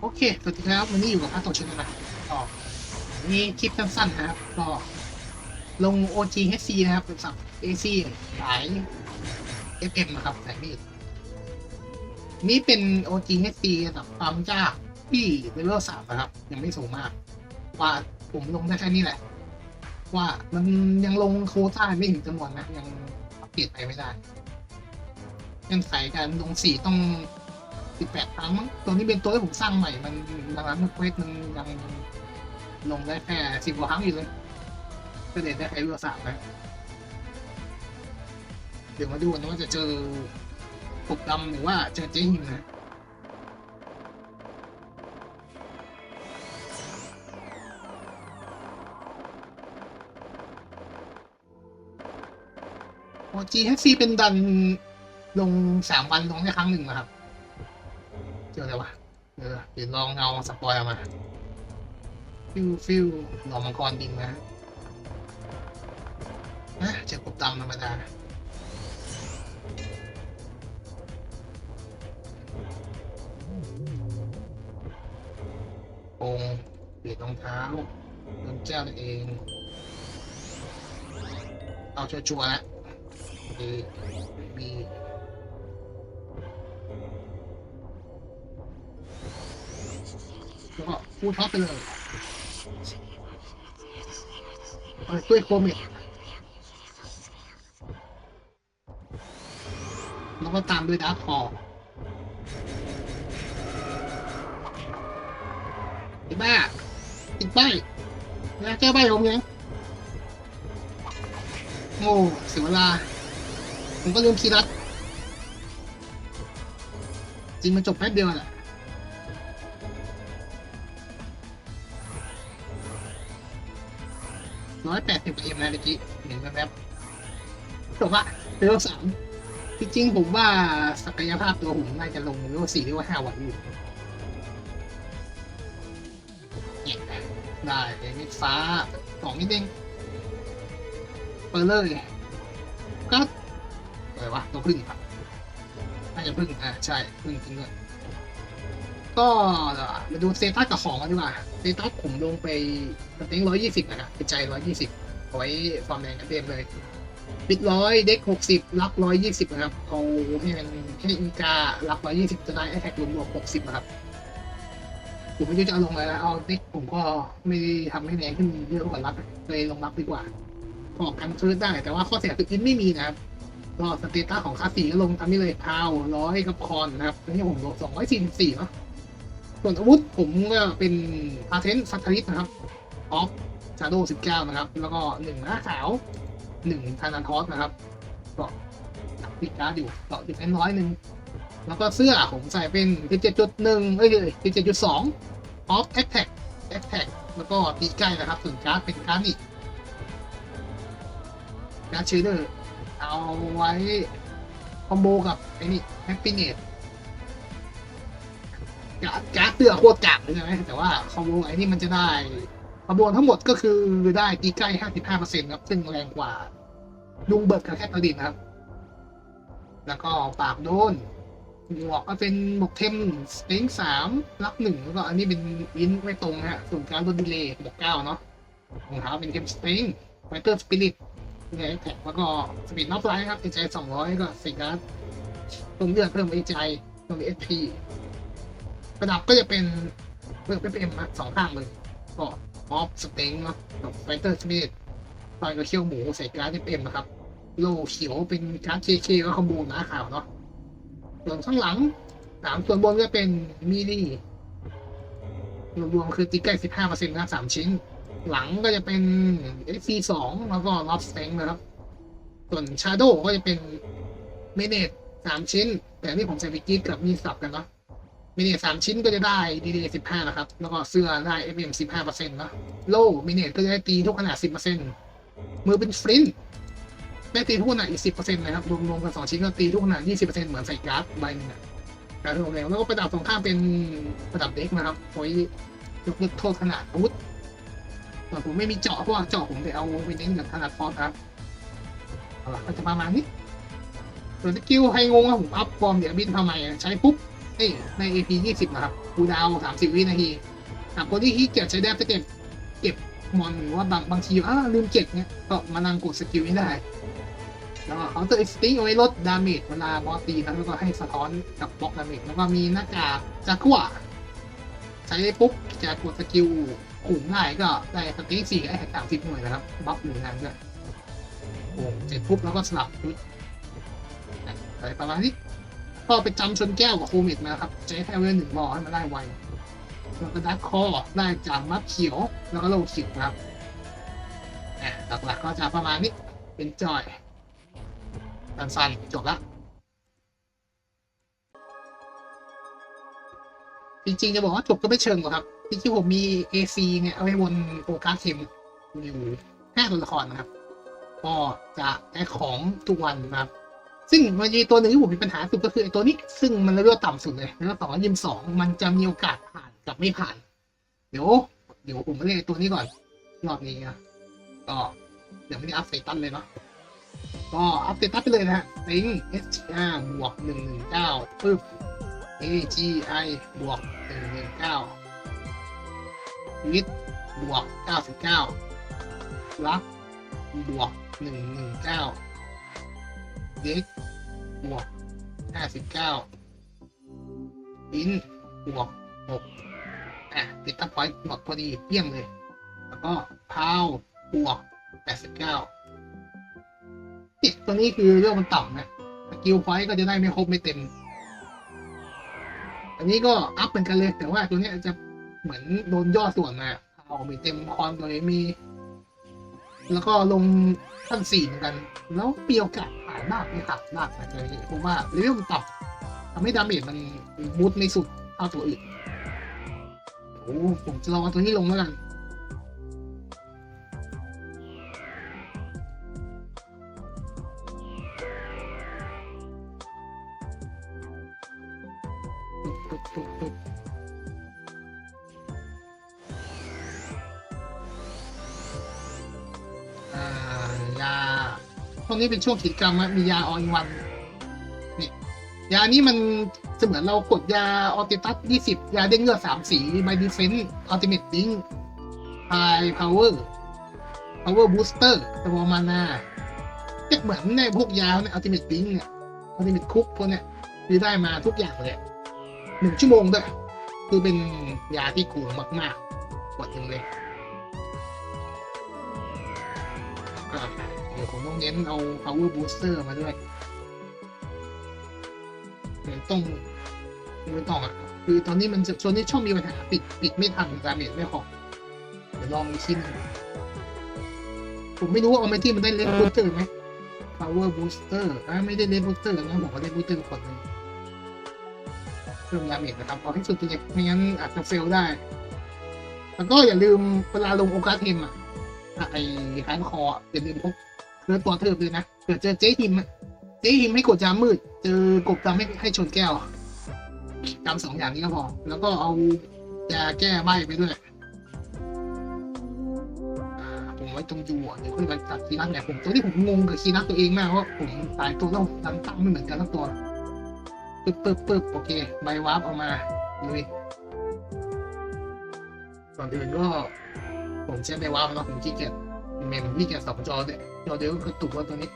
โอเคสวัสดีครับวันนี้อยู่กับพระโตชินนะก็นี่คลิปสั้นๆนะครับก็ลง OGHC นะครับเป็นสับ AC สาย FM นะครับสายมีดนี่เป็น OGHC แบบความยากที่เลเวลสามนะครับ ยังไม่สูงมาก ว่าผมลงได้แค่นี้แหละ ว่ามันยังลงโค้ต้าไม่ถึงจำนวนนะยังอัปเกรดไปไม่ได้เงื่อนไขการลงสี่ต้องสิบแปดครั้งมั้งตัวนี้เป็นตัวที่ผมสร้างใหม่ มันดังนั้นเควสมันยังลงได้แค่สิบกว่าครั้งอยู่เลยก็เด็ดได้แค่เรือสามนะเดี๋ยวมาดูนะว่าจะเจอปกดำหรือว่าเจอเจ๊หิมนะ โอจีแท็กซี่เป็นดันลงสามวันลงได้ครั้งหนึ่งนะครับ เจออะไรวะเออเดี๋ยวลองเอาสปอยล์เอามา ฟิวฟิวหน่อมังกรดินนะนะเจอกบดำธรรมดาองเปลี่ยนรองเท้าโดนเจ้าตัวเอง เอาชัวร์ๆแล้ว แล้วก็พูดท็อปไปเลยเปิดด้วยโคมิกแล้วก็ตามด้วยดาร์คคอร์ไอ้บ้าติดใบนะแก้ใบผมยังโง่เสียเวลา ผมก็ลืมคีรัดจริงมันจบแป๊บเดียวแหละร้อยแปดสิบเอ็มนะเมื่อกี้เห็นแวบๆแต่ว่าเลเวลสามที่จริงผมว่าศักยภาพตัวผมน่าจะลงเลเวลสี่หรือว่าห้าวันอยู่ได้เม็ดฟ้าสองนิดเองเปิดเลยก็ อะไรวะตัวพึ่งครับน่าจะพึ่งอะใช่พึ่งจริงเลยก็มาดูเซตัสกับของกันดีกว่าเซตัสผมลงไปสเต็งร้อยยี่สิบนะครับเป็นใจร้อยยี่สิบเอาไว้ฟอร์มแดงกันเต็มเลยปิดร้อยเด็กหกสิบรับร้อยยี่สิบนะครับเอาให้มันให้อีการัร้อยยี่สิบจะได้แอทแทกรวมบวกหกสิบนะครับผมไม่รู้จะเอาลงอะไรแล้วเอาเด็กผมก็ไม่ทำให้แรงขึ้นเยอะกว่ารับเลยลงรับดีกว่าออกกันซื้อได้แต่ว่าข้อเสียคืออินไม่มีนะครับ ก็สเตตัสของคาสีก็ลงตามนี้เลยพาวร้อยกับคอนนะครับแล้วนี่ผมลงสองร้อยสี่สิบสี่เนาะส่วนอาวุธผมก็เป็นพาเทนฟัตทริสนะครับออฟชาโดสิบเก้านะครับ แล้วก็หนึ่งหน้าขาวหนึ่งธนาทอสนะครับก็ติดการ์ดอยู่ต่อดิฟเอนร้อยหนึ่งแล้วก็เสื้อผมใส่เป็นสิบเจ็ดจุดหนึ่งเอ้ยสิบเจ็ดจุดสองออฟแอคแท็กแอคแท็กแล้วก็ตีใกล้นะครับส่วนการ์ดเป็นการ์ดนี่การ์ดเชเดอร์ เอาไว้คอมโบกับไอ้นี่แฮปปี้เนตการ์ดการ์ดเสื้อโคตรจัดเลยใช่ไหมแต่ว่าคอมโบไอ้นี่มันจะได้ขบวนทั้งหมดก็คือได้ตีใกล้55%ครับ ซึ่งแรงกว่าลุงเบิร์ดกับแคทเธอรีนครับ แล้วก็ปากโดนหมวกก็เป็นหมวกเทมสเต็งสามลักหนึ่งแล้วก็อันนี้เป็นวินไม่ตรงนะฮะส่วนการโดดีเลย์บวกเก้าเนาะรองเท้าเป็นเทมสเต็งไฟเตอร์สปิริต ไงแท็กแล้วก็สปีดน็อปไลท์ครับเอใจสองร้อยก็สิการ์ดเพิ่มเลือดเพิ่มเอใจเพิ่มเอสพีระดับก็จะเป็นเพิ่มเป็นมสองข้างเลยก็ออฟสเต็งเนาะกับไฟเตอร์สมิธต่อยกับเขี้ยวหมูใส่การ์ดเอ็มนะครับ โลเขียวเป็นการ์ดเคเคก็คอมโบหนาขาวเนาะส่วนข้างหลังสามส่วนบนก็เป็นมีดี้รวมๆคือติ๊กใกล้สิบห้าเปอร์เซ็นต์นะสามชิ้น หลังก็จะเป็น FC สองแล้วก็ล็อบสเต็งนะครับ ส่วนชาโดก็จะเป็นเมเนตสามชิ้น แต่นี่ผมใส่วิกิกับมีสับกันเนาะมินิสามชิ้นก็จะได้ดีเดสิบห้านะครับ แล้วก็เสื้อได้ FM สิบห้าเปอร์เซ็นต์นะโล่มินิก็จะได้ตีทุกขนาดสิบเปอร์เซ็นต์มือเป็นฟลินต์ได้ตีทุกขนาดอีกสิบเปอร์เซ็นต์นะครับรวมๆกันสองชิ้นก็ตีทุกขนาดยี่สิบเปอร์เซ็นต์เหมือนใส่การ์ดใบหนึงอะการ์ดรวมแล้วแล้วก็ประดับตรงข้ามเป็นประดับเด็กนะครับไว้ยกเลิกโทษขนาดอาวุธ แต่ผมไม่มีเจาะเพราะว่าเจาะผมไปเอาไปเน้นกับขนาดฟอสครับเอาล่ะก็จะประมาณนี้ส่วนสกิลให้งงว่าผมอัพฟอร์มเดี๋ยวบินทำไมใช้ปุ๊บเอ้ยใน AP 20นะครับคูดาว30 วินาทีหากคนที่ขี้เกียจใช้แดบจะเก็บเก็บมอนหรือว่าบางบางทีอ้าลืมเก็บเนี้ยก็มานั่งกดสกิลนี้ได้ แล้วก็เขาตัวอิสติ้งเอาไว้ลดดาเมจเวลาบอสตีนะแล้วก็ให้สะท้อนกับบล็อกดาเมจแล้วก็มีหน้ากากจากัว ใช้ปุ๊บจะกดสกิลขุนง่ายก็ได้สติ๊กสี่กับไอ้แท็กสามสิบหน่วยนะครับบัฟหนึ่งงานด้วยโอ้เสร็จปุ๊บแล้วก็สลับชุดอะไรประมาณนี้พอไปจำชนแก้วกับโคมิดมาครับใช้แค่เวลหนึ่งบอให้มันได้ไวแล้วก็ดักคอได้จากมัฟเขียวแล้วก็โลเขียวนะครับอ่หลักๆก็จะประมาณนี้เป็นจอยสั้นๆจบละ จริงๆจะบอกว่าจบก็ไม่เชิงหรอกครับจริงๆผมมี AC เนี่ยเอาไว้วนโฟกัสเทมอยู่ห้าตัวละครนะครับ ก็จะได้ของทุกวันนะครับ ซึ่งมันมีตัวหนึ่งที่ผมมีปัญหาสุดก็คือไอ้ตัวนี้ซึ่งมันเลเวลต่ำสุดเลยแล้วสองยิมสองมันจะมีโอกาสผ่านกับไม่ผ่าน เดี๋ยว เดี๋ยวผมม่เล่นไอ้ตัวนี้ก่อนรอบนี้นะก็เดี๋ยวไม่ได้อัพเซตันเลยเนาะก็อัปเดตตัดไปเลยนะฮะติง HR บวกหนึ่งหนึ่งเก้าปึ๊บ AGI บวกหนึ่งหนึ่งเก้าวิทบวกเก้าสิบเก้าลักบวกหนึ่งหนึ่งเก้าเด็กบวกห้าสิบเก้าอินบวกหกอะติดตั้งพอยต์หมดพอดีเยี่ยมเลย แล้วก็พาวบวกแปดสิบเก้าเนี่ยตัวนี้คือเรื่องมันต่ำนะสกิลพอยต์ก็จะได้ไม่ครบไม่เต็ม อันนี้ก็อัพเหมือนกันเลย แต่ว่าตัวนี้จะเหมือนโดนย่อส่วนมาเอาไม่เต็มคอนตัวนี้มี แล้วก็ลงขั้นสี่เหมือนกัน แล้วเปียวกาสผ่านมากไม่ขาดมากนะเลยผมว่าเรื่องต่ำทำให้ดาเมจมันบูทไม่สุดเท่าตัวอื่นโอ้ผมจะลองเอาตัวนี้ลงแล้วกัน ยาตรงนี้เป็นช่วงกิจกรรมมียาออินวันนี่ยานี้มันเสมือนเรากดยาออติตัส20ยาเด้งเลือดสามสีไมดิเฟนอัลติเมทดิงไฮพาวเวอร์พาวเวอร์บูสเตอร์ตัวมานาเนี่ยเหมือนในพวกยาเนี่ยอัลติเมทดิงเนี่ยอัลติเมทคุกพวกเนี้ยคือได้มาทุกอย่างเลย หนึ่งชั่วโมงด้วยคือเป็นยาที่กูมากๆกดหนึ่งเลยเดี๋ยวผมต้องเน้นเอา power booster มาด้วยเดี๋ยวต้องไม่ต้องอะคือตอนนี้มันจะช่วงนี้ช่องมีปัญหาปิดปิดไม่ทันดาเมจไม่พอเดี๋ยวลองอีกชิ้นงผมไม่รู้ว่าเอาไปที่มันได้เลนบูสเตอร์ไหม power booster อ่าไม่ได้เลนบูสเตอร์นะผมก็เลนบูสเตอร์คนนึงเพิ่มดาเมจนะครับเอาให้สุดจริงๆไม่งั้นอาจจะเฟลได้ แล้วก็อย่าลืมเวลาลงโอกาสเทมอะไอ้ฮานคอร์อย่าลืมพกเรือตัวเทิมเลยนะเกิดเจอเจ๊หิมเจ๊หิมให้กดจามมืด เจอกบจามให้ให้ชนแก้วจำสองอย่างนี้ก็พอ แล้วก็เอายาแก้ใบไปด้วยผมไว้ตรงยูอะเดี๋ยวค่อยไปตัดคีนัทเนี่ยผมตัวที่ผมงงกับคีนัทตัวเองมากว่าผมตายตัวแล้วผมตั้งตั้งไม่เหมือนกันทั้งตัว ปึ๊บปึ๊บปึ๊บโอเค ใบวาร์ปเอามาลุยก่อนอื่นก็ผมใช้ใบวาร์ปแล้วผมขี้เกียจเมมขี้เกียจสองจอเนี่ยจอเดียวก็คือตุกว่าตัวนี้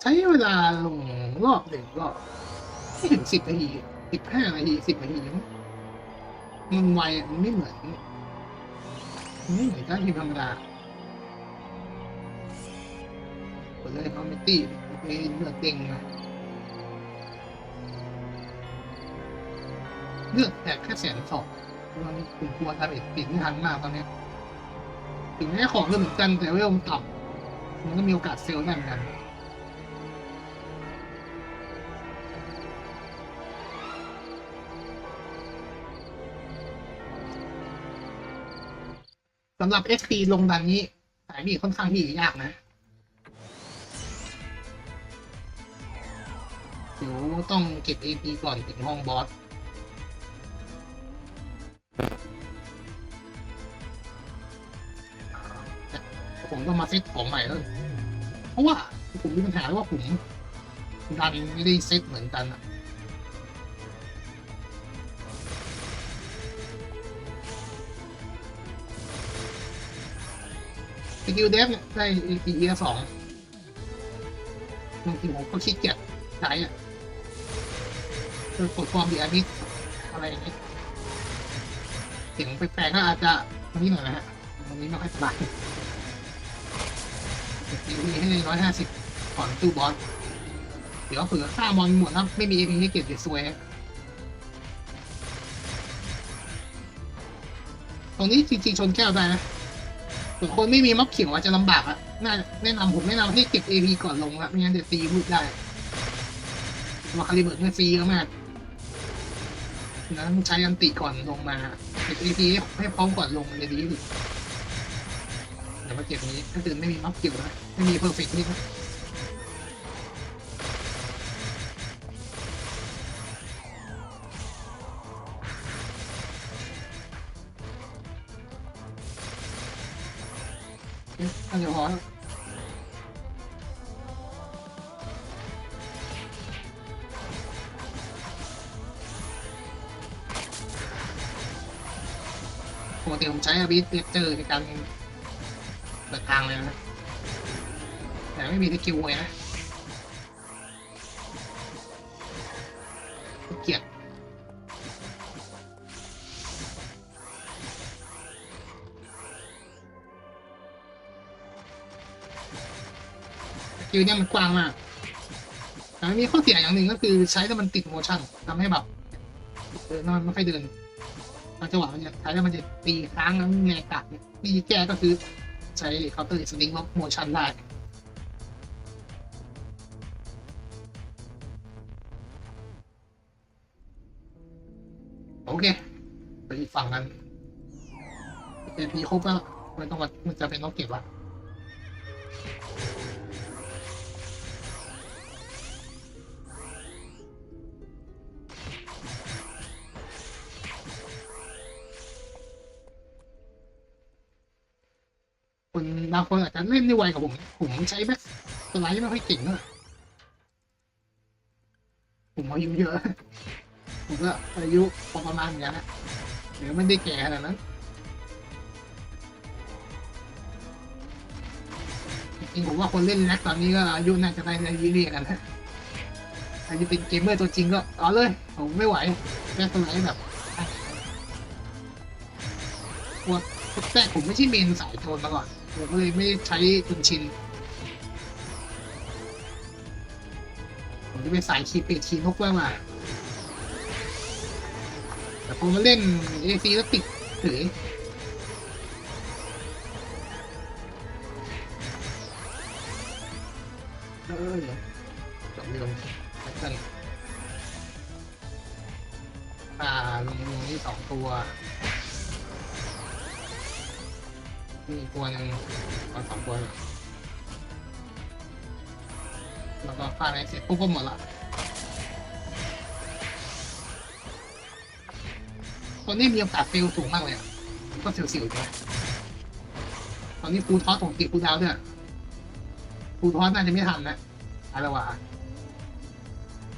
ใช้เวลาลงรอบหนึ่งรอบไม่ถึงสิบนาทีสิบห้านาทีสิบนาทีมั้งมันไวมันไม่เหมือนไม่เหมือนการทีมธรรมดากดเลยคอ มมิตี้ไปเลือดเด้งมาเลือดแตกแค่แสนสองตอนนี้ผมกลัวทำเอ็ดปิดไม่ทันมากตอนนี้ ถึงแม้ของจะเหมือนกันแต่เวลมต่ำมันก็มีโอกาสเซลล์ได้เหมือนกันสำหรับ XP ลงดันนี้ สายมีค่อนข้างที่จะยากนะ ดี๋ยวต้องเก็บ AP ก่อนถึงห้องบอสผมก็มาเซ็ตของใหม่แล้วเพราะว่าผมมีปัญหาว่าผมดันไม่ได้เซ็ตเหมือนกันอะสกิลเดฟเนี่ยได้ EP ละสองบางทีผมก็ขี้เกียจใช้อะ คือกดฟอร์มดีอาร์มิอะไรอย่างเงี้เสียงแปลกๆก็อาจจะตรงนี้หน่อยนะฮะตรงนี้ไม่ค่อยสบายดีมีให้ร้อยห้าสิบก่อนตู้บอสเดี๋ยวเผื่อฆ่ามอนหมดแล้วไม่มีเอพีให้เก็บเดี๋ยวซวยตรงนี้จริงๆชนแก้วได้นะส่วนคนไม่มีม็อบเขียวอาจจะลำบากอะน่าแนะนำผมแนะนำให้เก็บ AP ก่อนลงละไม่งั้นเดี๋ยวตีพูดได้มาคาลิเบิร์ตเนี่ยฟรีก็มาก นั้นใช้อันติก่อนลงมาเก็บ AP ให้พร้อมก่อนลงมันจะดีที่สุดแต่วมาเก็บนี้ถ้าเกิดไม่มีม็อบเขียวนะไม่มีเพอร์เฟกต์นี่ครับ กติผมใช้อบิสเจอร์ในการเปิดทางเลยนะแต่ไม่มีสกิลเลยนะเกียดสกิลเนี่ยมันกว้างมากแต่มันมีข้อเสียอย่างหนึ่งก็คือใช้แล้วมันติดโมชั่นทำให้แบบเดินมันไม่ค่อยเดิน บางจังหวะมันจะใช้แล้วมันจะตีค้างแล้วแงกัดวิธีแก้ก็คือใช้เคาน์เตอร์สลิงลบโมชั่นได้โอเค ไปอีกฝั่งกันเป็นพีครบแล้วไม่ต้องมามันจะเป็นต้องเก็บละ บางคนอาจจะเล่นได้ไวกว่าผม ผมใช้แบ็คสไลด์ไม่ค่อยเก่งเนอะผมอายุเยอะ ผมก็อายุพอประมาณอย่างนี้นะหรือไม่ได้แก่ขนาดนั้นจริงผมว่าคนเล่นแล็กตอนนี้ก็อายุน่าจะได้อายุเรียกันนะอายุเป็นเกมเมอร์ตัวจริงก็เอาเลย ผมไม่ไหวแล็กตัวไหนแบบพวกแต่ผมไม่ใช่เมนสายโจรมาก่อน ผมก็เลยไม่ใช้ตุนชินผมจะเป็นสายคีเปทีนกว่างมาแต่พอมาเล่นเอซีแล้วติดเฉยเออเดี๋ยวจบเรื่องแล้วกันอ่าลงลงนี่สองตัว นี่อีกตัวหนึ่งเอาสองตัวเลยแล้วก็ฟาดอะไรเสร็จปุ๊บก็หมดละตอนนี้มีโอกาสเฟลสูงมากเลยอะก็เสียวๆอยู่นะตอนนี้ฟูทอสผมติดฟูดาวด้วยฟูทอสน่าจะไม่ทันนะอะไรวะ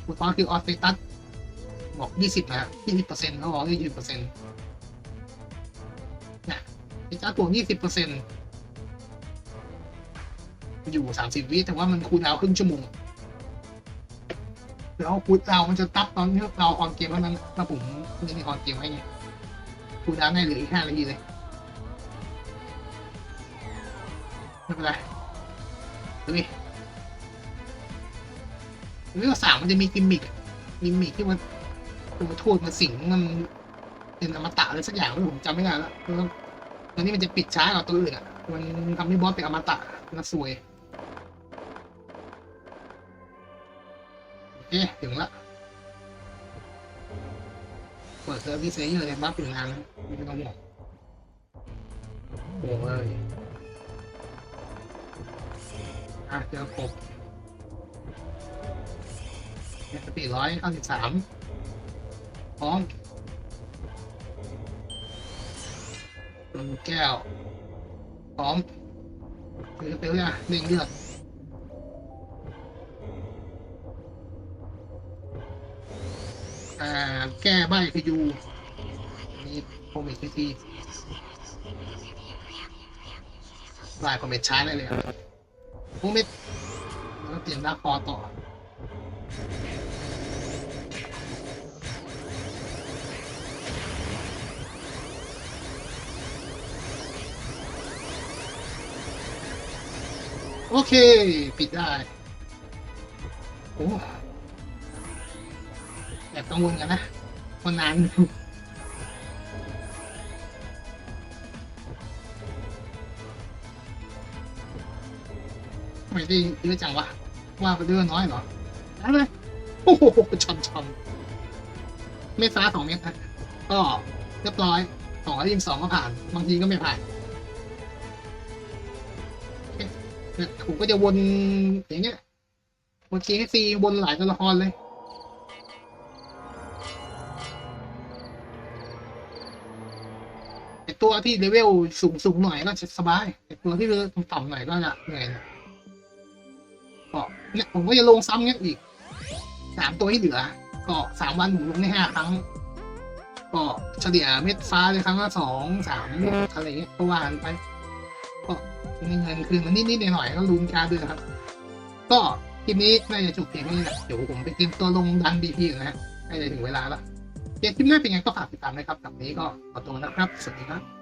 ฟูทอสคือออสเตตัสบอกยี่สิบนะยี่สิบเปอร์เซ็นต์เขาบอกยี่สิบเปอร์เซ็นต์ ไอ้จ้าตัวยี่สิบเปอร์เซ็นต์อยู่สามสิบวิแต่ว่ามันคูลดาวครึ่งชั่วโมงแล้วคูลดาวมันจะตับตอนที่เราออนเกมเท่านั้นถ้าผมไม่ได้ออนเกมไว้ไงคูลดาวได้เหลืออีกห้านาทีเลยไม่เป็นไรดูดิเรื่องสามมันจะมีกิมมิกกิมมิกที่มันตัวทูตมันสิงมันเป็นอมตะอะไรสักอย่างไม่ผมจำไม่ได้แล้ว แล้วตอนนี้มันจะปิดช้ากว่าตัวอื่นอะ มันทำให้บอสเป็นอมตะน่าสวยโอเคถึงละเปิดเซอร์วิสเซเยอร์เนี่ยบัฟอยู่นานไม่ต้องห่วงโอ้ยอะเจอกบสปีดร้อยเก้าสิบสามพร้อม แก้วพร้อมเดี๋ยวเดี๋ยวเนี่ยเร่งเลือดอ่าแก้ใบคือยูนี่โปรเมททีลายคอมเมนต์ใช้ได้เลยครับโปรเมทแล้วเปลี่ยนดาร์คคอต่อ โอเค ปิดได้ โอ้แอบกังวลกันนะคนนานไม่ได้เยอะจังวะ ว่าไปเรื่องน้อยเหรอได้เลยโอ้โหชอนชอนเม็ดฟ้าสองเม็ดนะก็เรียบร้อยสองร้อยยิงสองก็ผ่าน บางทีก็ไม่ผ่าน เนี่ยผมก็จะวนอย่างเงี้ยวนเคซีวนหลายตัวละครเลยไอตัวที่เลเวลสูงสูงหน่อยก็จะสบายไอตัวที่เลเวลต่ำหน่อยก็จะเหนื่อยน่อยก็เนี่ยผมก็จะลงซ้ำเงี้ยอีกสามตัวที่เหลือ ก็สามวันผมลงได้ห้าครั้ง ก็เฉลี่ยเม็ดฟ้าเลยครั้งละสองสามอะไรเงี้ยก็ว่ากันไปก็ มีเงินคืนมานิดๆหน่อยๆก็ลุ้นการด้วยนะครับ ก็คลิปนี้น่าจะจบเพียงนี้แหละเดี๋ยวผมไปเตรียมตัวลงดันบีพีนะฮะใกล้จะถึงเวลาละเดี๋ยวคลิปหน้าเป็นไงก็ฝากติดตามนะครับกับนี้ก็ขอตัวนะครับ สวัสดีครับ